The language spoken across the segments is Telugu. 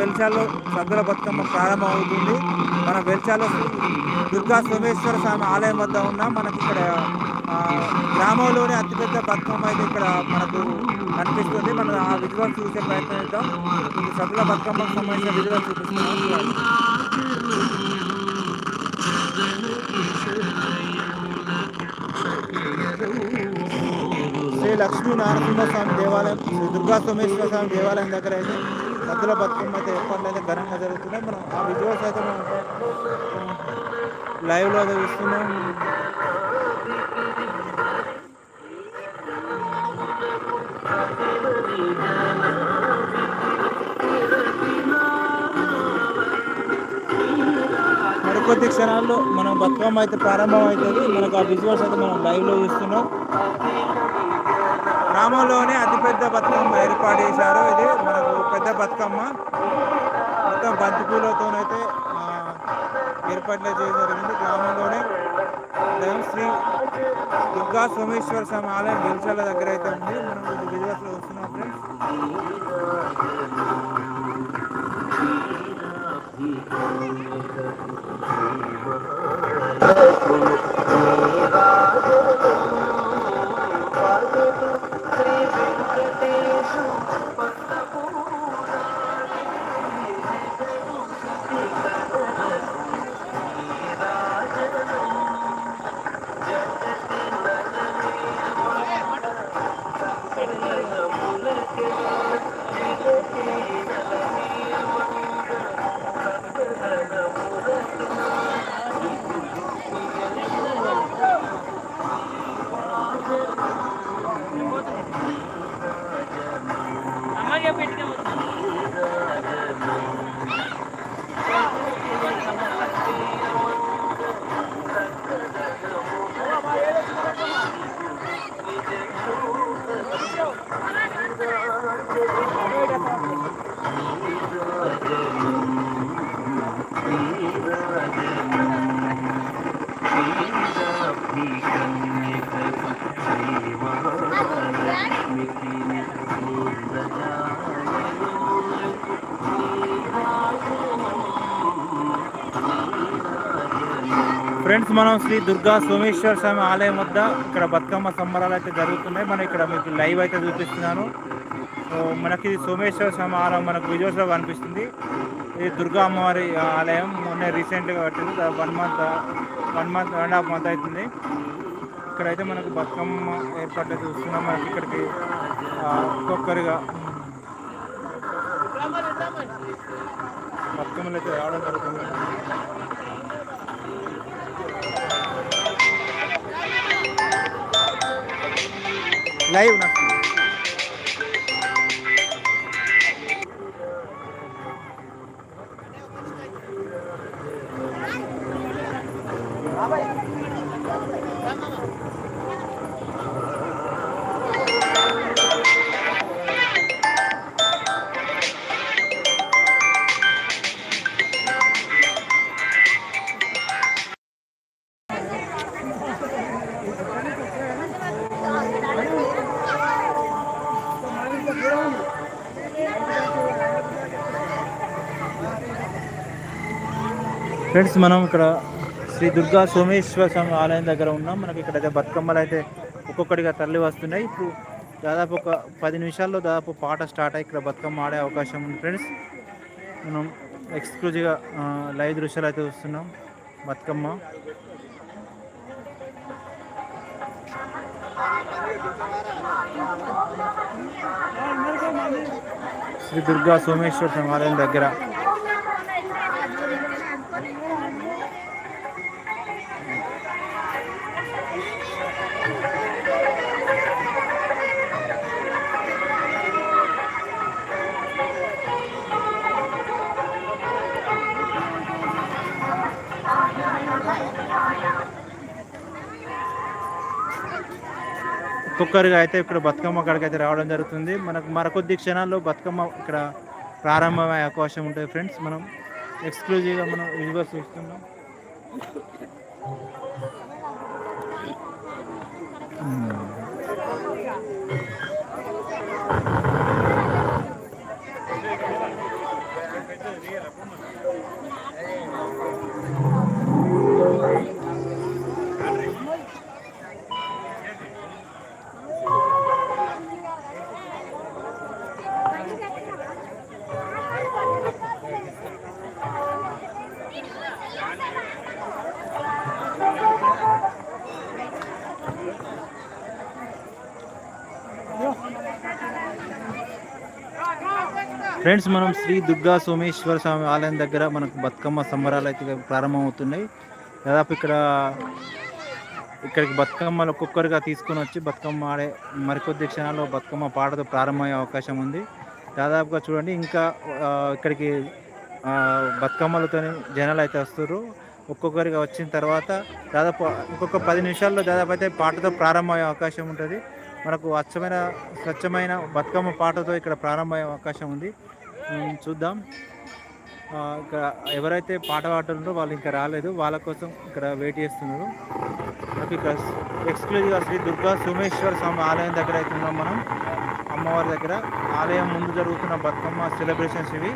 వెల్చాలో సద్దుల బతుకమ్మ ప్రారంభం అవుతుంది మన వెల్చాలో దుర్గా సోమేశ్వర స్వామి ఆలయం వద్ద ఉన్నాం మనకి ఇక్కడ గ్రామంలోనే అతిపెద్ద బతుకమ్మ అయితే ఇక్కడ మనకు కనిపిస్తుంది. మనం ఆ విజువల్ చూసే ప్రయత్నం చేద్దాం. సద్దుల బతుకమ్మకు సంబంధించిన విజువల్ చూపిస్తున్నాం. శ్రీ లక్ష్మీ స్వామి దేవాలయం దుర్గా సోమేశ్వర స్వామి దేవాలయం దగ్గర అయితే సద్దుల బతుకమ్మ అయితే ఏర్పాట్లు అయితే ఘనంగా జరుగుతున్నాయి. మనం ఆ విజువల్స్ అయితే మనం లైవ్లో అయితే చూస్తున్నాం. మరికొద్ది క్షణాల్లో మనం బతుకమ్మ అయితే ప్రారంభం అవుతుంది మనకు ఆ విజువల్స్ అయితే మనం లైవ్లో చూస్తున్నాం. గ్రామంలోనే అతిపెద్ద బతుకమ్మ ఏర్పాటు చేశారు. ఇది మనకు పెద్ద బతుకమ్మ. మొత్తం బంతిపూలతోనైతే ఏర్పాట్లు చేయడం జరిగింది. గ్రామంలోనే శ్రీ దుర్గా సోమేశ్వర స్వామి ఆలయం గిరిజల దగ్గర అయితే ఉంది. మనం విజువల్స్లో వస్తున్నాం ఫ్రెండ్స్. Amalia Petrina. ఫ్రెండ్స్ మనం శ్రీ దుర్గా సోమేశ్వర స్వామి ఆలయం వద్ద ఇక్కడ బతుకమ్మ సంబరాలు అయితే జరుగుతున్నాయి. మనం ఇక్కడ మీకు లైవ్ అయితే చూపిస్తున్నాను. మనకి సోమేశ్వర స్వామి ఆలయం మనకు విజయోత్సవం కనిపిస్తుంది. ఇది దుర్గా అమ్మవారి ఆలయం. మొన్న రీసెంట్గా కట్టింది. One month one month one half month అవుతుంది. ఇక్కడైతే మనకు బతుకమ్మ ఏర్పాట్లు చూస్తున్నాం. మనకి ఇక్కడికి ఒక్కొక్కరిగా బతుకమ్మలు అయితే రావడం జరుగుతుంది. లైవ్ నా ఫ్రెండ్స్ మనం ఇక్కడ శ్రీ దుర్గా సోమేశ్వర స్వామి ఆలయం దగ్గర ఉన్నాం. మనకి ఇక్కడ అయితే బతుకమ్మలు అయితే ఒక్కొక్కటిగా తరలి వస్తున్నాయి. ఇప్పుడు దాదాపు ఒక పది నిమిషాల్లో దాదాపు పాట స్టార్ట్ అయ్యి ఇక్కడ బతుకమ్మ ఆడే అవకాశం ఉంది ఫ్రెండ్స్. మనం ఎక్స్క్లూజివ్గా లైవ్ దృశ్యాలు అయితే చూస్తున్నాం. బతుకమ్మ. శ్రీ దుర్గా సోమేశ్వర స్వామి ఆలయం దగ్గర ఒక్కొక్కరిగా అయితే ఇక్కడ బతుకమ్మ అక్కడికి అయితే రావడం జరుగుతుంది. మనకు మరికొద్ది క్షణాల్లో బతుకమ్మ ఇక్కడ ప్రారంభమయ్యే అవకాశం ఉంటుంది ఫ్రెండ్స్. మనం ఎక్స్క్లూజివ్గా మనం విజువల్ చూస్తున్నాం. ఫ్రెండ్స్ మనం శ్రీ దుర్గా సోమేశ్వర స్వామి ఆలయం దగ్గర మనకు బతుకమ్మ సంబరాలు అయితే ప్రారంభమవుతున్నాయి. దాదాపు ఇక్కడ ఇక్కడికి బతుకమ్మలు ఒక్కొక్కరిగా తీసుకొని వచ్చి బతుకమ్మ ఆడే మరికొద్ది క్షణాల్లో బతుకమ్మ పాటతో ప్రారంభమయ్యే అవకాశం ఉంది. దాదాపుగా చూడండి ఇంకా ఇక్కడికి బతుకమ్మలతో జనాలు అయితే వస్తారు ఒక్కొక్కరిగా వచ్చిన తర్వాత దాదాపు ఇంకొక పది నిమిషాల్లో దాదాపు అయితే పాటతో ప్రారంభమయ్యే అవకాశం ఉంటుంది. మనకు అచ్చమైన స్వచ్ఛమైన బతుకమ్మ పాటతో ఇక్కడ ప్రారంభమయ్యే అవకాశం ఉంది. చూద్దాం. ఇక్కడ ఎవరైతే పాట పాడుతున్నారో వాళ్ళు ఇంకా రాలేదు. వాళ్ళ కోసం ఇక్కడ వెయిట్ చేస్తున్నారు. మనకి ఇక్కడ ఎక్స్క్లూజివ్గా శ్రీ దుర్గా సోమేశ్వర స్వామి ఆలయం దగ్గర అయితే ఉన్నాం మనం. అమ్మవారి దగ్గర ఆలయం ముందు జరుగుతున్న బతుకమ్మ సెలబ్రేషన్స్ ఇవి.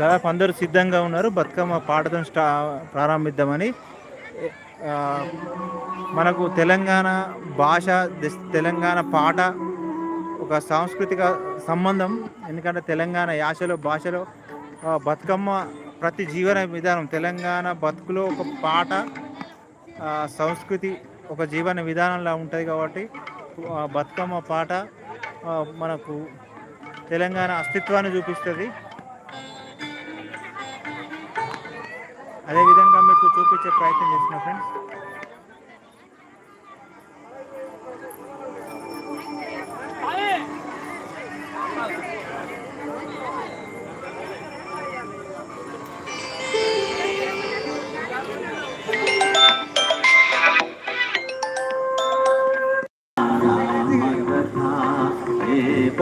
దాదాపు అందరూ సిద్ధంగా ఉన్నారు. బతుకమ్మ పాటతో స్టా ప్రారంభిద్దామని. మనకు తెలంగాణ భాష తెలంగాణ పాట ఒక సాంస్కృతిక సంబంధం. ఎందుకంటే తెలంగాణ యాసలో భాషలో బతుకమ్మ ప్రతి జీవన విధానం తెలంగాణ బతుకులో ఒక పాట సంస్కృతి ఒక జీవన విధానంలా ఉంటుంది కాబట్టి బతుకమ్మ పాట మనకు తెలంగాణ అస్తిత్వాన్ని చూపిస్తుంది. అదే విధంగా మీకు చూపించే ప్రయత్నం చేసిన ఫ్రెండ్స్.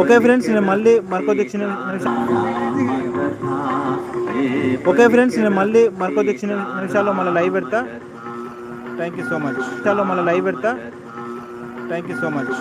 ఓకే ఫ్రెండ్స్ నేను మళ్ళీ మరొక దీక్ష ఓకే ఫ్రెండ్స్ నేను మళ్ళీ మరికొద్ది చిన్న నిమిషాల్లో మళ్ళీ లైవ్ పెడతా. థ్యాంక్ యూ సో మచ్ నిమిషాల్లో మళ్ళీ లైవ్ పెడతా. Thank you so much